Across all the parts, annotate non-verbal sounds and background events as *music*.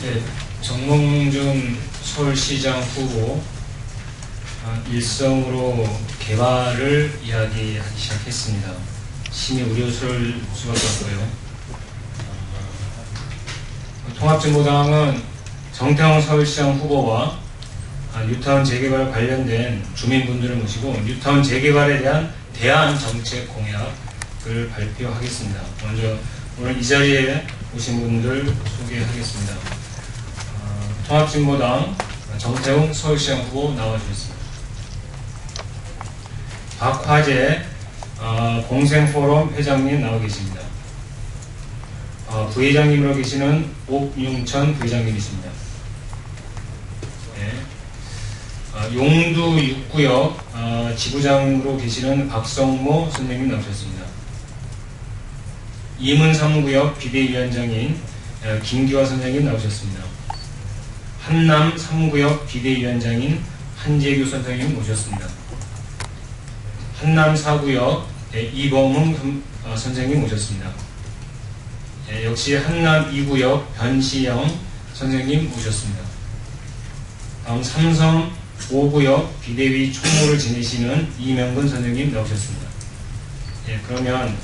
네, 정몽준 서울시장 후보 아, 일성으로 개발을 이야기하기 시작했습니다. 심히 우려스러울 수밖에 없고요. 아, 통합진보당은 정태영 서울시장 후보와 아, 뉴타운 재개발 관련된 주민분들을 모시고 뉴타운 재개발에 대한 대안 정책 공약을 발표하겠습니다. 먼저 오늘 이 자리에 오신 분들 소개하겠습니다. 어, 통합진보당 정태웅 서울시장 후보 나와주셨습니다. 박화재 어, 공생포럼 회장님 나와 계십니다. 어, 부회장님으로 계시는 옥융천 부회장님이십니다. 네. 어, 용두 6구역 어, 지부장으로 계시는 박성모 선생님 나오셨습니다. 이문 3구역 비대위원장인 어, 김기화 선생님 나오셨습니다. 한남 3구역 비대위원장인 한재규 선생님 모셨습니다. 한남 4구역 네, 이범흥 선- 어, 선생님 모셨습니다. 예, 역시 한남 2구역 변시영 선생님 모셨습니다. 다음 삼성 5구역 비대위 총무를 지내시는 이명근 선생님 나오셨습니다. 예, 그러면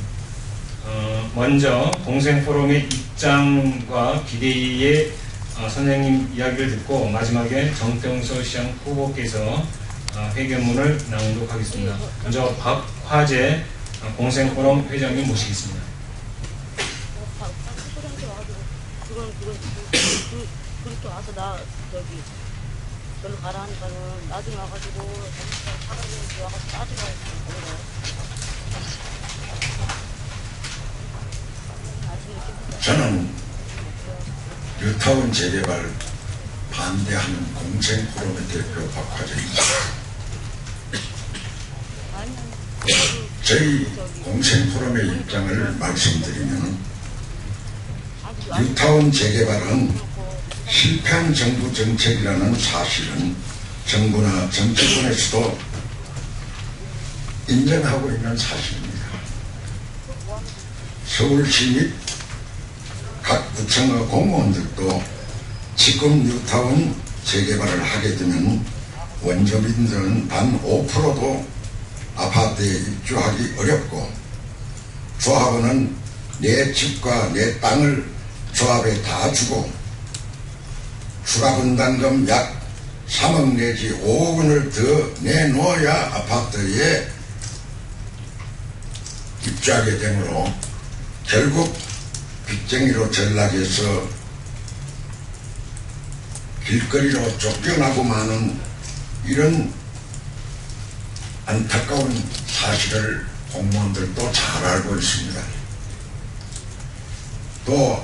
어, 먼저 동생 포럼의 입장과 비대위의 어, 선생님 이야기를 듣고 마지막에 정태웅 서울시장 후보께서 어, 회견문을 낭독하겠습니다. 먼저 박화재 어, 공생포럼 회장님 모시겠습니다. 저는 뉴타운 재개발 반대하는 공생 포럼의 대표 박화재입니다. 아니면 저희 공생 포럼의 입장을 말씀드리면 뉴타운 재개발은 실패한 정부 정책이라는 사실은 정부나 정치권에서도 인정하고 있는 사실입니다. 서울시 및 각 구청의 공무원들도 지금 뉴타운 재개발을 하게 되면 원주민들은 단 5%도 아파트에 입주하기 어렵고 조합원은 내 집과 내 땅을 조합에 다 주고 추가 분담금 약 3억 내지 5억 원을 더 내놓아야 아파트에 입주하게 되므로 결국 빚쟁이로 전락해서 길거리로 쫓겨나고 마는 이런 안타까운 사실을 공무원들도 잘 알고 있습니다. 또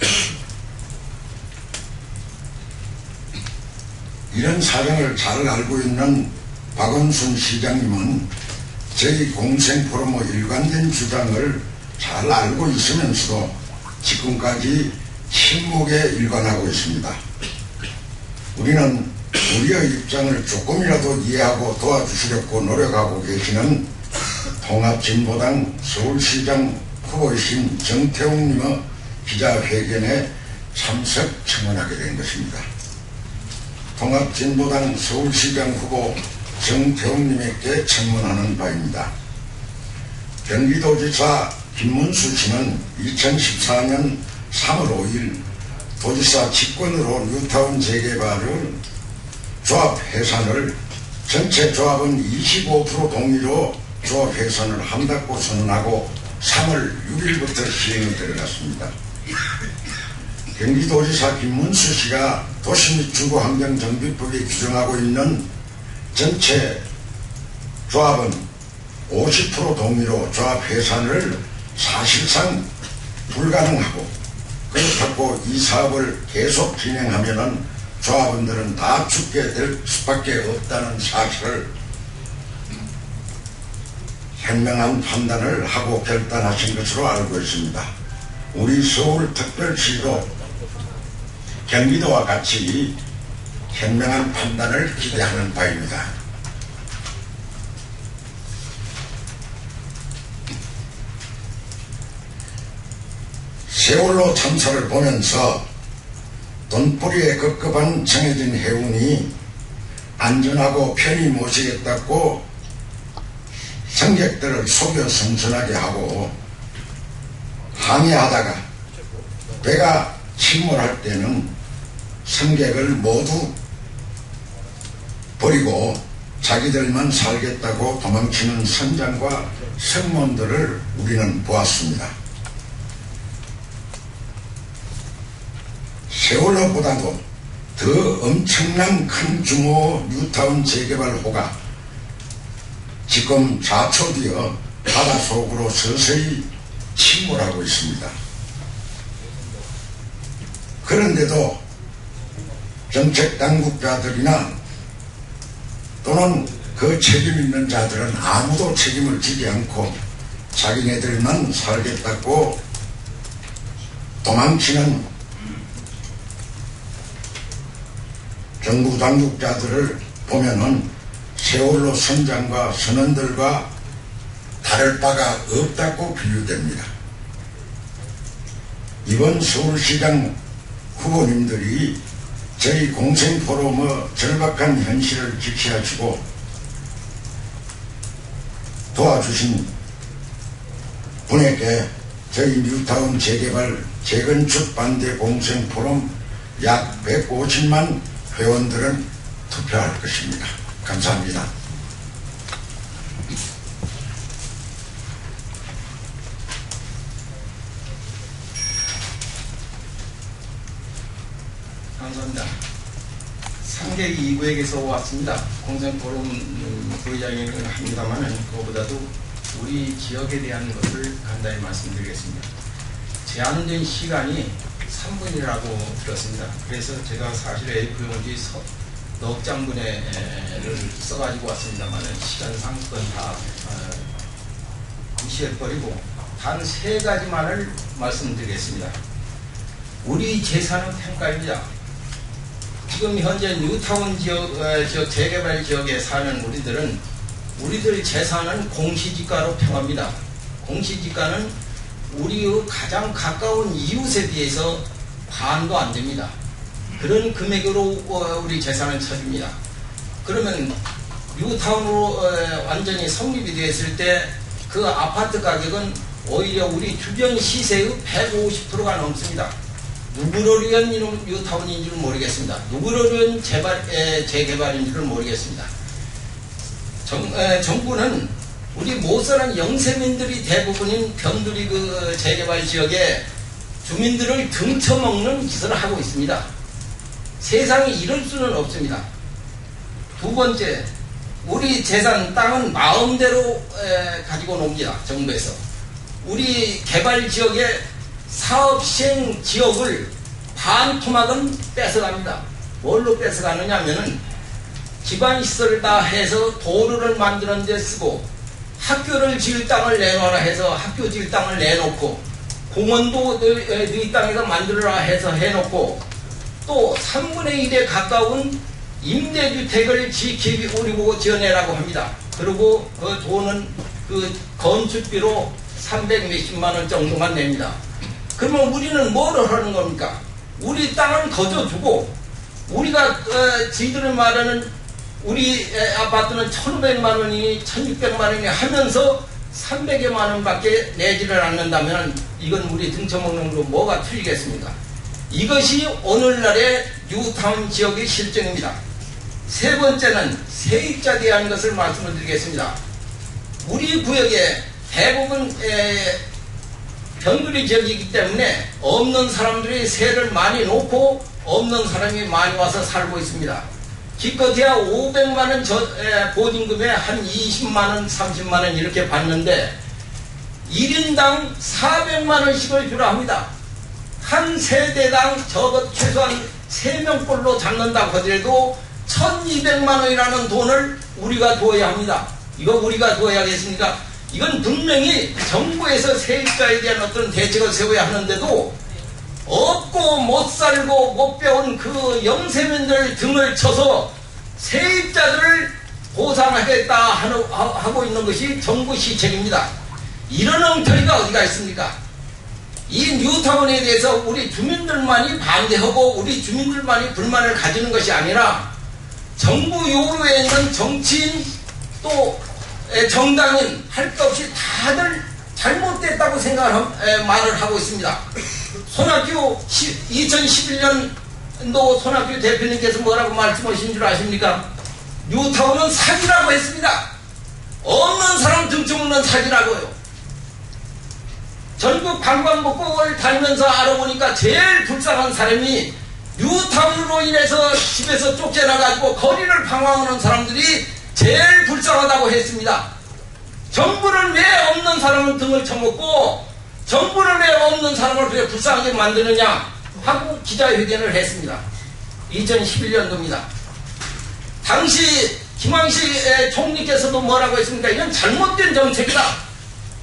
*coughs* 이런 사정을 잘 알고 있는 박원순 시장님은 저희 공생 포럼의 일관된 주장을 잘 알고 있으면서도 지금까지 침묵에 일관하고 있습니다. 우리는 우리의 입장을 조금이라도 이해하고 도와주시려고 노력하고 계시는 통합진보당 서울시장 후보이신 정태웅님의 기자회견에 참석 청원하게 된 것입니다. 통합진보당 서울시장 후보 정태웅님에게 청문하는 바입니다. 경기도지사 김문수 씨는 2014년 3월 5일 도지사 직권으로 뉴타운 재개발을 조합 해산을 전체 조합은 25% 동의로 조합 해산을 한다고 선언하고 3월 6일부터 시행이 들어갔습니다. 경기도지사 김문수 씨가 도시 및 주거환경정비법이 규정하고 있는 전체 조합은 50% 동의로 조합 해산을 사실상 불가능하고 그렇다고 이 사업을 계속 진행하면은 조합원들은 다 죽게 될 수밖에 없다는 사실을 현명한 판단을 하고 결단하신 것으로 알고 있습니다. 우리 서울특별시도 경기도와 같이 현명한 판단을 기대하는 바입니다. 세월호 참사를 보면서 돈벌이에 급급한 정해진 해운이 안전하고 편히 모시겠다고 승객들을 속여 성선하게 하고 항해하다가 배가 침몰할 때는 승객을 모두 버리고 자기들만 살겠다고 도망치는 선장과 승무원들을 우리는 보았습니다. 세월호보다도 더 엄청난 큰 규모 뉴타운 재개발 호가 지금 좌초되어 바다 속으로 서서히 침몰하고 있습니다. 그런데도 정책 당국자들이나 또는 그 책임 있는 자들은 아무도 책임을 지지 않고 자기네들만 살겠다고 도망치는 정부 당국자들을 보면은 세월호 선장과 선원들과 다를 바가 없다고 비유됩니다. 이번 서울시장 후보님들이 저희 공생 포럼의 절박한 현실을 지켜주고 도와주신 분에게 저희 뉴타운 재개발 재건축 반대 공생 포럼 약 150만 회원들은 투표할 것입니다. 감사합니다. 감사합니다. 상계기 2구에게서 왔습니다. 공생포럼 음, 부의장을 합니다만 그거보다도 우리 지역에 대한 것을 간단히 말씀드리겠습니다. 제한된 시간이 3분이라고 들었습니다. 그래서 제가 사실 A4용지 넉 장분의를 써가지고 왔습니다만 시간상 그건 다 어, 무시해버리고 단 세 가지만을 말씀드리겠습니다. 우리 재산은 평가입니다. 지금 현재 뉴타운 지역, 어, 지역 재개발 지역에 사는 우리들은 우리들 재산은 공시지가로 평합니다. 공시지가는 우리의 가장 가까운 이웃에 비해서 반도 안 됩니다. 그런 금액으로 어, 우리 재산을 쳐줍니다. 그러면 뉴타운으로 어, 완전히 성립이 되었을 때 그 아파트 가격은 오히려 우리 주변 시세의 150%가 넘습니다. 누구를 위한 뉴타운인지는 모르겠습니다. 누구를 위한 재발, 에, 재개발인지는 모르겠습니다. 정, 에, 정부는 우리 못 사는 영세민들이 대부분인 변두리 그 재개발 지역에 주민들을 등쳐먹는 짓을 하고 있습니다. 세상이 이럴 수는 없습니다. 두 번째, 우리 재산 땅은 마음대로 에, 가지고 놉니다. 정부에서. 우리 개발 지역의 사업 시행 지역을 반토막은 뺏어갑니다. 뭘로 뺏어가느냐 하면은 기반 시설을 다 해서 도로를 만드는 데 쓰고 학교를 지을 땅을 내놓으라 해서 학교 지을 땅을 내놓고 공원도 너희, 땅에서 만들어라 해서 해놓고 또 3분의 1에 가까운 임대주택을 지키기 우리 보고 지어내라고 합니다. 그리고 그 돈은 그 건축비로 300 몇십만 원 정도만 냅니다. 그러면 우리는 뭐를 하는 겁니까? 우리 땅을 거저주고 우리가 어, 지들을 말하는 우리 에, 아파트는 1,500만 원이니 1,600만 원이니 하면서 300여만 원밖에 내지를 않는다면 이건 우리 등쳐먹는 걸로 뭐가 틀리겠습니까? 이것이 오늘날의 뉴타운 지역의 실정입니다. 세 번째는 세입자 대한 것을 말씀을 드리겠습니다. 우리 구역에 대부분 에, 병들이 지역이기 때문에 없는 사람들이 세를 많이 놓고 없는 사람이 많이 와서 살고 있습니다. 기껏해야 500만원 보증금에 한 20만 원, 30만 원 이렇게 받는데 1인당 400만 원씩을 주라 합니다. 한 세대당 적어 최소한 3명꼴로 잡는다고 하더라도 1200만 원이라는 돈을 우리가 둬야 합니다. 이거 우리가 둬야겠습니까? 이건 분명히 정부에서 세입자에 대한 어떤 대책을 세워야 하는데도 못 살고 못 배운 그 영세민들 등을 쳐서 세입자들을 보상하겠다 하고 있는 것이 정부 시책입니다. 이런 엉터리가 어디가 있습니까? 이 뉴타운에 대해서 우리 주민들만이 반대하고 우리 주민들만이 불만을 가지는 것이 아니라 정부 요구에 있는 정치인 또 에, 정당인 할 것 없이 다들 잘못됐다고 생각을 말을 하고 있습니다. 손학규 2011년도 손학규 대표님께서 뭐라고 말씀하신 줄 아십니까? 뉴타운은 사기라고 했습니다. 없는 사람 등쳐먹는 사기라고요. 전국 관광복국을 다니면서 알아보니까 제일 불쌍한 사람이 뉴타운으로 인해서 집에서 쫓겨나가지고 거리를 방황하는 사람들이 제일 불쌍하다고 했습니다. 정부는 왜 없는 사람은 등을 쳐먹고 정부는 왜 없는 사람을 그렇게 불쌍하게 만드느냐 하고 기자회견을 했습니다. 2011년도입니다. 당시 김황식 총리께서도 뭐라고 했습니까? 이건 잘못된 정책이다.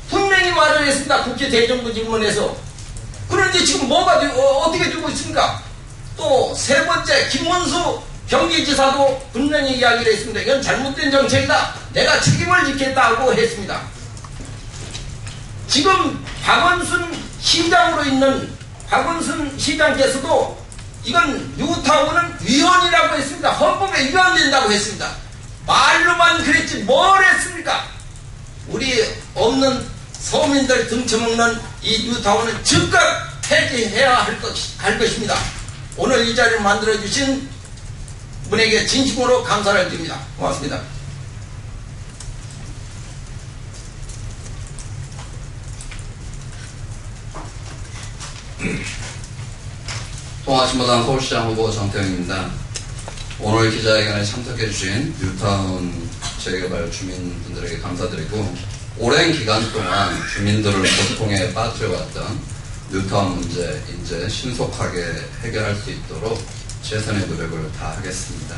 분명히 말을 했습니다. 국회 대정부 질문에서. 그런데 지금 뭐가 되, 어, 떻게 되고 있습니까? 또 세 번째 김원수 경기지사도 분명히 이야기를 했습니다. 이건 잘못된 정책이다. 내가 책임을 지겠다고 했습니다. 지금 박원순 시장으로 있는 박원순 시장께서도 이건 뉴타운은 위헌이라고 했습니다. 헌법에 위헌된다고 했습니다. 말로만 그랬지 뭘 했습니까? 우리 없는 서민들 등쳐먹는 이 뉴타운은 즉각 폐지해야 할, 것, 할 것입니다. 오늘 이 자리를 만들어주신 분에게 진심으로 감사를 드립니다. 고맙습니다. 통화신보당 서울시장 후보 정태영입니다. 오늘 기자회견에 참석해주신 뉴타운 재개발 주민분들에게 감사드리고 오랜 기간 동안 주민들을 고통에 빠뜨려왔던 뉴타운 문제 이제 신속하게 해결할 수 있도록 최선의 노력을 다하겠습니다.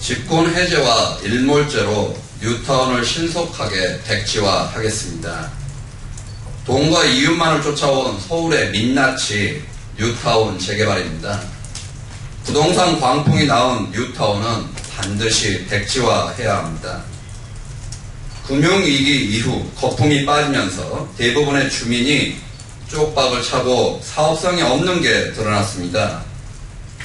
집권 해제와 일몰제로 뉴타운을 신속하게 백지화하겠습니다. 돈과 이윤만을 쫓아온 서울의 민낯이 뉴타운 재개발입니다. 부동산 광풍이 나온 뉴타운은 반드시 백지화해야 합니다. 금융위기 이후 거품이 빠지면서 대부분의 주민이 쪽박을 차고 사업성이 없는 게 드러났습니다.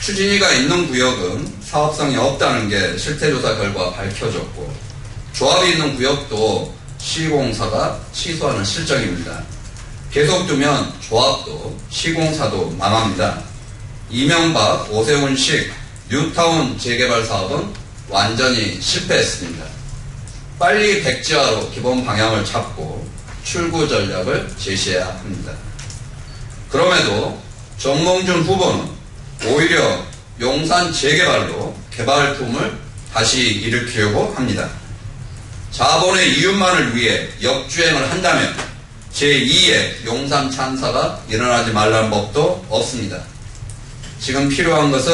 추진위가 있는 구역은 사업성이 없다는 게 실태조사 결과 밝혀졌고 조합이 있는 구역도 시공사가 취소하는 실정입니다. 계속 두면 조합도 시공사도 망합니다. 이명박 오세훈식 뉴타운 재개발 사업은 완전히 실패했습니다. 빨리 백지화로 기본 방향을 잡고 출구 전략을 제시해야 합니다. 그럼에도 정몽준 후보는 오히려 용산 재개발로 개발 붐을 다시 일으키려고 합니다. 자본의 이윤만을 위해 역주행을 한다면 제2의 용산 찬사가 일어나지 말라는 법도 없습니다. 지금 필요한 것은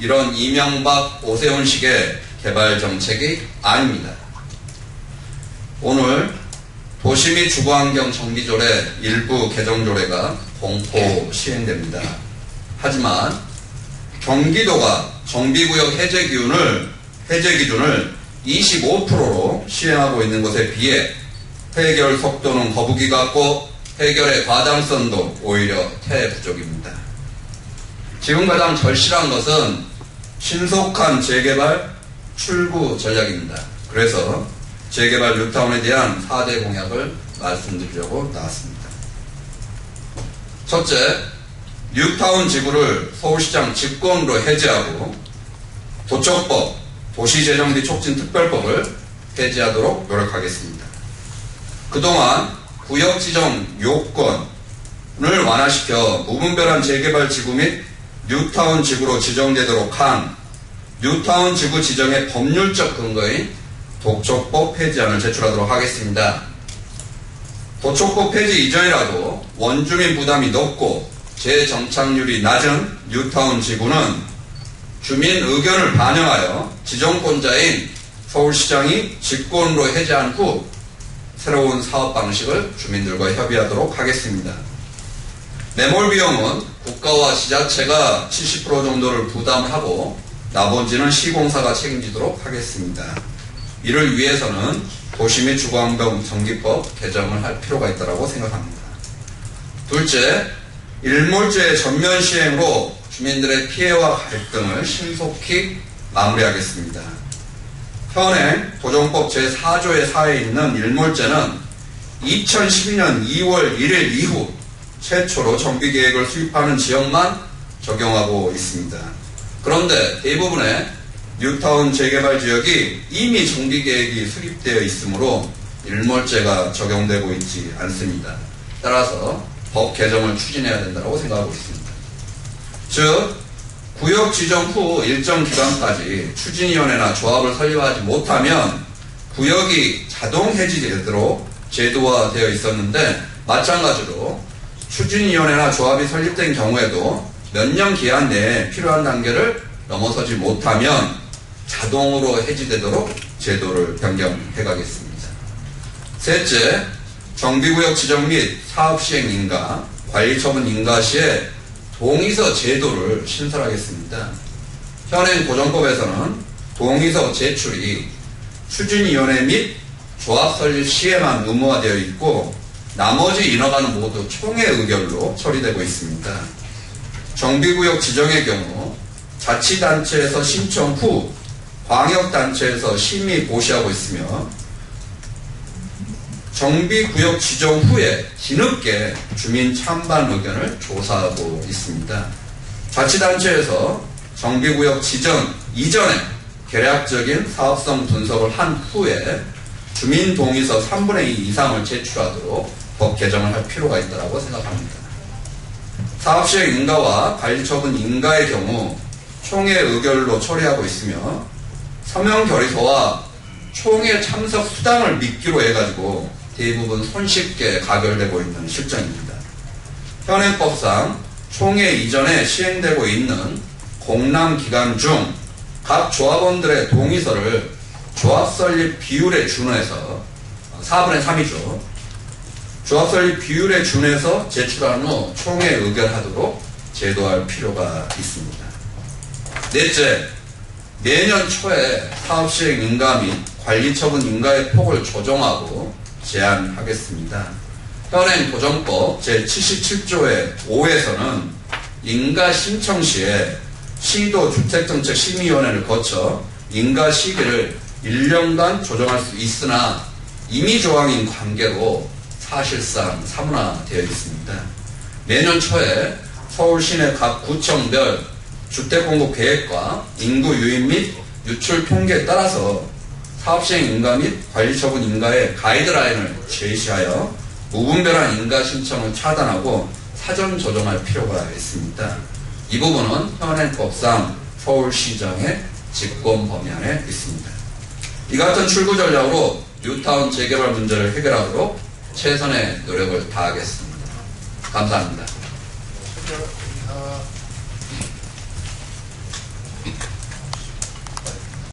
이런 이명박 오세훈식의 개발 정책이 아닙니다. 오늘 도시 및 주거환경 정비조례 일부 개정조례가 공포 시행됩니다. 하지만 경기도가 정비구역 해제 기준을 해제 기준을 25%로 시행하고 있는 것에 비해 해결 속도는 거북이 같고 해결의 과장성도 오히려 태부족입니다. 지금 가장 절실한 것은 신속한 재개발 출구 전략입니다. 그래서 재개발 뉴타운에 대한 4대 공약을 말씀드리려고 나왔습니다. 첫째, 뉴타운 지구를 서울시장 직권으로 해제하고 도척법, 도시재정비 촉진특별법을 해제하도록 노력하겠습니다. 그동안 구역 지정 요건을 완화시켜 무분별한 재개발 지구 및 뉴타운 지구로 지정되도록 한 뉴타운 지구 지정의 법률적 근거인 도촉법 폐지안을 제출하도록 하겠습니다. 도촉법 폐지 이전이라도 원주민 부담이 높고 재정착률이 낮은 뉴타운 지구는 주민 의견을 반영하여 지정권자인 서울시장이 직권으로 해제한 후 새로운 사업 방식을 주민들과 협의하도록 하겠습니다. 매몰 비용은 국가와 지자체가 70% 정도를 부담하고 나머지는 시공사가 책임지도록 하겠습니다. 이를 위해서는 도시 및 주거환경 정기법 개정을 할 필요가 있다고 생각합니다. 둘째, 일몰제 전면 시행으로 주민들의 피해와 갈등을 신속히 마무리하겠습니다. 현행 도정법 제4조의 사에 있는 일몰제는 2012년 2월 1일 이후 최초로 정비계획을 수립하는 지역만 적용하고 있습니다. 그런데 대부분의 뉴타운 재개발 지역이 이미 정비계획이 수립되어 있으므로 일몰제가 적용되고 있지 않습니다. 따라서 법 개정을 추진해야 된다고 생각하고 있습니다. 즉, 구역 지정 후 일정 기간까지 추진위원회나 조합을 설립하지 못하면 구역이 자동 해지되도록 제도화되어 있었는데 마찬가지로 추진위원회나 조합이 설립된 경우에도 몇 년 기한 내에 필요한 단계를 넘어서지 못하면 자동으로 해지되도록 제도를 변경해 가겠습니다. 셋째, 정비구역 지정 및 사업시행 인가, 관리처분 인가 시에 동의서 제도를 신설하겠습니다. 현행 고정법에서는 동의서 제출이 추진위원회 및 조합 설립 시에만 의무화되어 있고 나머지 인허가는 모두 총회 의결로 처리되고 있습니다. 정비구역 지정의 경우 자치단체에서 신청 후 광역단체에서 심의 고시하고 있으며 정비구역 지정 후에 뒤늦게 주민 찬반 의견을 조사하고 있습니다. 자치단체에서 정비구역 지정 이전에 계략적인 사업성 분석을 한 후에 주민 동의서 3분의 2 이상을 제출하도록 법 개정을 할 필요가 있다고 생각합니다. 사업시행 인가와 관리처분 인가의 경우 총회 의결로 처리하고 있으며 서명 결의서와 총회 참석 수당을 미끼로 해가지고 대부분 손쉽게 가결되고 있는 실정입니다. 현행법상 총회 이전에 시행되고 있는 공람 기간 중 각 조합원들의 동의서를 조합 설립 비율에 준해서 4분의 3이죠. 조합 설립 비율에 준해서 제출한 후 총회 의결하도록 제도할 필요가 있습니다. 넷째, 내년 초에 사업 시행 인가 및 관리 처분 인가의 폭을 조정하고 제한하겠습니다. 현행 도정법 제77조의 5에서는 인가 신청 시에 시도 주택정책 심의위원회를 거쳐 인가 시기를 1년간 조정할 수 있으나 임의 조항인 관계로 사실상 사문화되어 있습니다. 내년 초에 서울 시내 각 구청별 주택공급 계획과 인구 유입 및 유출 통계에 따라서 사업시행 인가 및 관리 처분 인가의 가이드라인을 제시하여 무분별한 인가 신청을 차단하고 사전 조정할 필요가 있습니다. 이 부분은 현행법상 서울시장의 직권 범위 안에 있습니다. 이 같은 출구 전략으로 뉴타운 재개발 문제를 해결하도록 최선의 노력을 다하겠습니다. 감사합니다. 어,